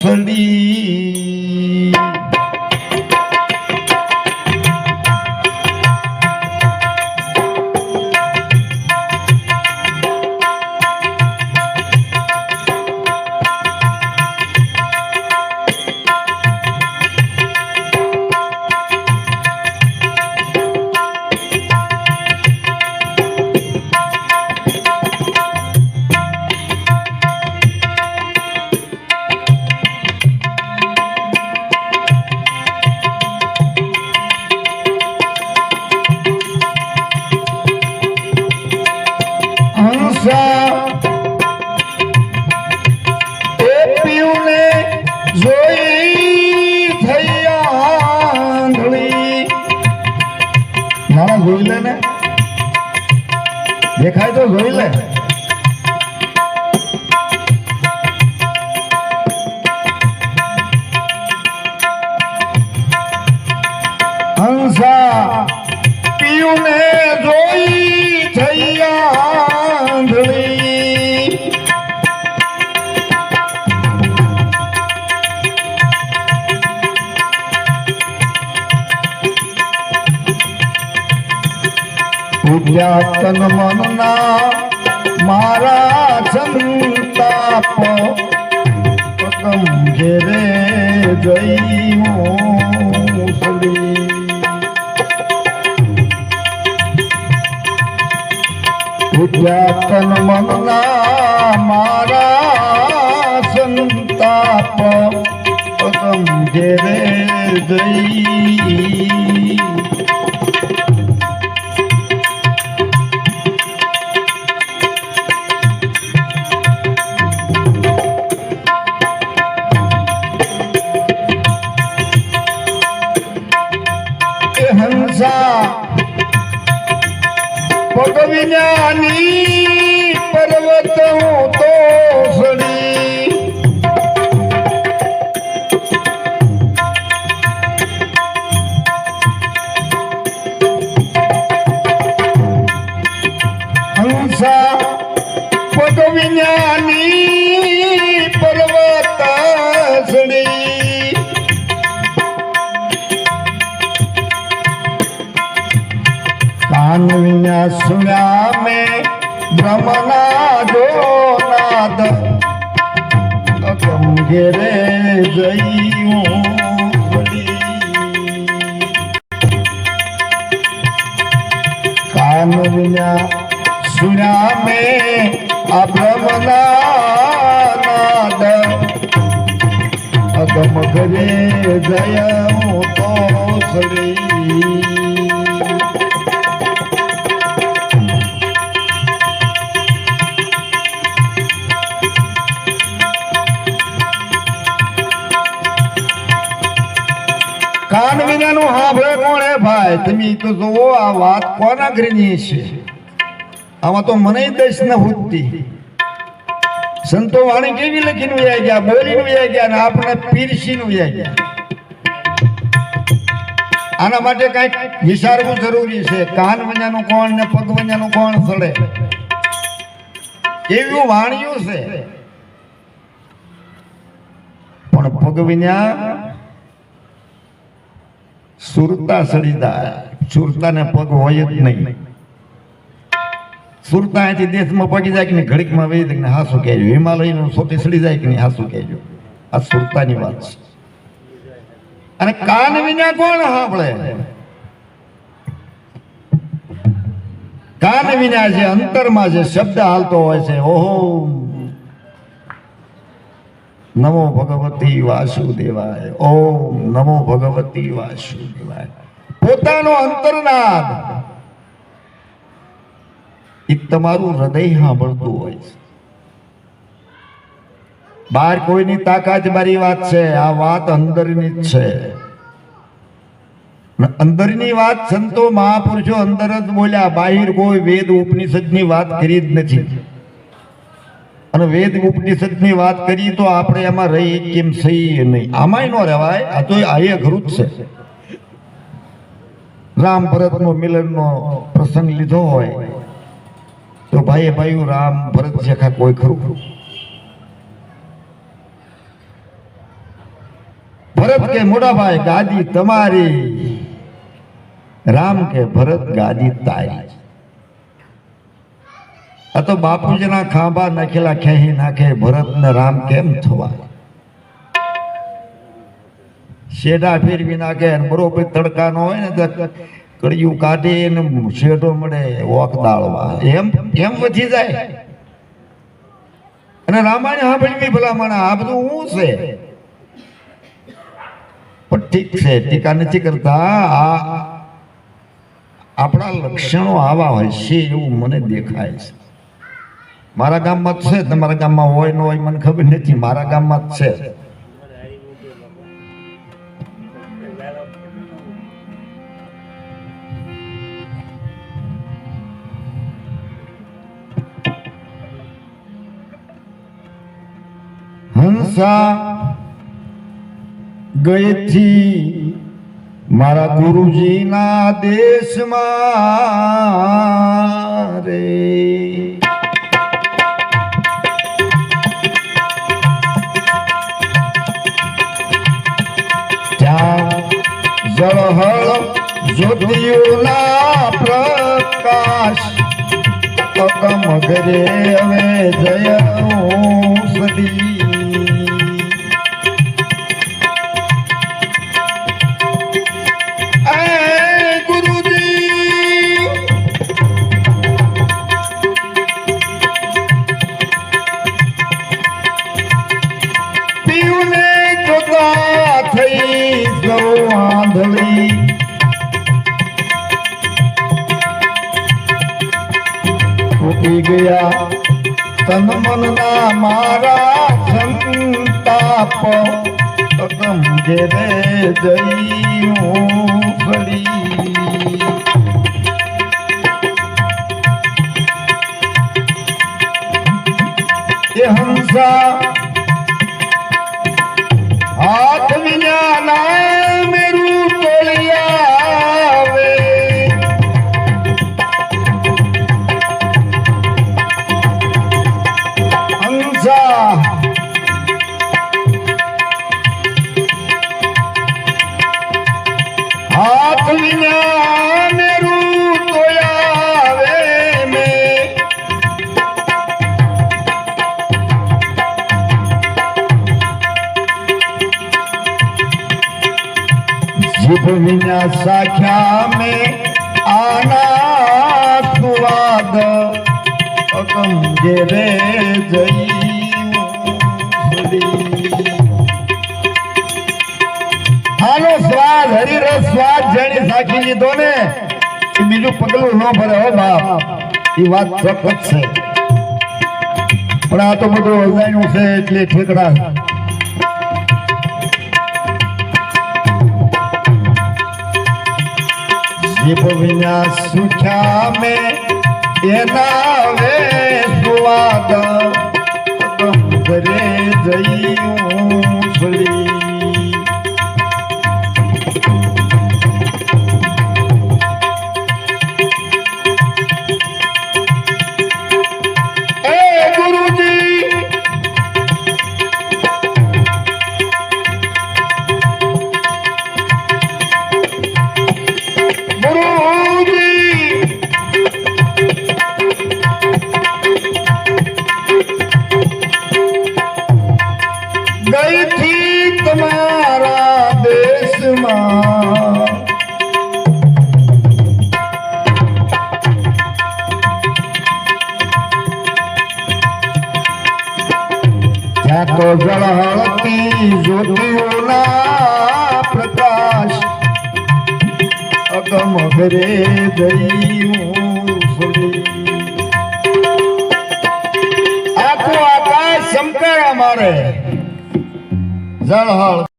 ફરી દેખાય તો જોઈ લે. હંસા. ઉદ્યા તન મનના મારા સંતાપ કદમ ઘેરે જઈ મોસલી. ઉદ્યા તન મનના મારા સંતાપ કદમ ઘેરે જઈ હંસા પગવિનાની પર્વત હું તો સડી હંસા પગવિનાની કાન વિના મે બ્રહ્મના જો નાદ. અગમ ઘેરે જઈયું. કાન વિના સુન્યા મેં આ બ્રહ્મના નાદ અગમ ઘરે જયા હું તો સડી કાન વિનાનું હાંભળે કોણ હે ભાઈ? તમે તો જુઓ આ વાત કોના ઘરની છે? આમાં તો મને દશ ન સંતો વાણી કેવી લખીને વ્યાય ગયા? બોલીને વ્યાય ગયા અને આપણે પીરસીને વ્યાય ગયા. આના માટે કંઈક વિચારવું જરૂરી છે. કાન વંજાનું કોણ ને પગ વંજાનું કોણ સડે? એવું વાણિયું છે. પણ પગ વિના સુરતા સડી સુરતા સુરતાને પગ હોય જ નહીં. સુરતા અહીંથી દેશમાં પગી જાય કે નહીં? ઘડીકમાં વહી જાય કે હાસું કહેજો. હિમાલયનું સોટી સડી જાય કે નહીં? હાસું કહેજો. આ સુરતાની વાત છે. અને કાન વિના કોણ સાંભળે? કાન વિના જે અંતરમાં જે શબ્દ હાલતો હોય છે, ઓહો નમો ભગવતી વાસુદેવાય ઓમ નમો ભગવતી વાસુદેવાય પોતાનો અંતરનાદ એ તમારું હૃદય સાંભળતું હોય છે. બહાર કોઈની તાકાત મારી વાત છે, આ વાત અંદરની જ છે. અંદરની વાત સંતો મહાપુરુષો અંદર જ બોલ્યા, બાહિર કોઈ વેદ ઉપનિષદની વાત કરી જ નથી. અને વેદ ઉપનિષદની વાત કરી તો આપણે એમાં રહી કેમ સહી નહીં? આમાંય ન રહેવાય, આ તો આ ખરું જ છે. રામ ભરતનો મિલનનો પ્રસંગ લીધો હોય, તો ભાઈએ ભાઈ રામ ભરત શેખા કોઈ ખરું? ભરત કે મોટાભાઈ ગાદી તમારી. રામ કે ભરત ગાદી તારી. આ તો બાપુજીના ખાંભા નાખેલા ખેહી નાખે ભરત ને રામ કેમ થવા? શેડા ફેરવી નાખે બરોબર તડકાનો હોય ને કડિયું કાઢી એને શેડો મળે ઓક દાળવા. એમ એમ વધી જાય. અને રામાયણ સાંભળવી ભલામણ આ બધું હું છે? પણ ઠીક છે, ટીકા નથી કરતા. આ આપણા લક્ષણો આવા હોય છે, એવું મને દેખાય છે. મારા ગામમાં જ છે તમારા ગામમાં હોય, ન હોય, મને ખબર નથી. મારા ગામમાં જ છે. હંસા ગયેથી મારા ગુરુજીના દેશમાં રે. જળહળ જ્યોતિઓના પ્રકાશ અગમ ઘરે હવે જય સદી તૂટી ગયા. તન મનના મારા સંતાપ અગમ ઘેરે જઈ હું ફરી એ હંસા વિના સાખ્યા મે આના સુવાદ અગમ ઘેરે જઈ. હાલો સ્વાદ હરિરસ સ્વાદ. જેની સાખી લીધો ને, એ બીજું પગલું ન ભરે હો બાપ. એ વાત ચોક્કસ છે. પણ આ તો બધું અજાણ્યું છે, એટલે ઠેકડા. જીભ વિના સુખ્યા મેં એના વે સુવાદ કરે જઈ ગઈથી તમારા દેશમાં. તો જળહળતી જ્યોતિઓના પ્રકાશ. અગમ ઘરે જઈ. આખું આકાશ ચમકાય અમારે. જળહળ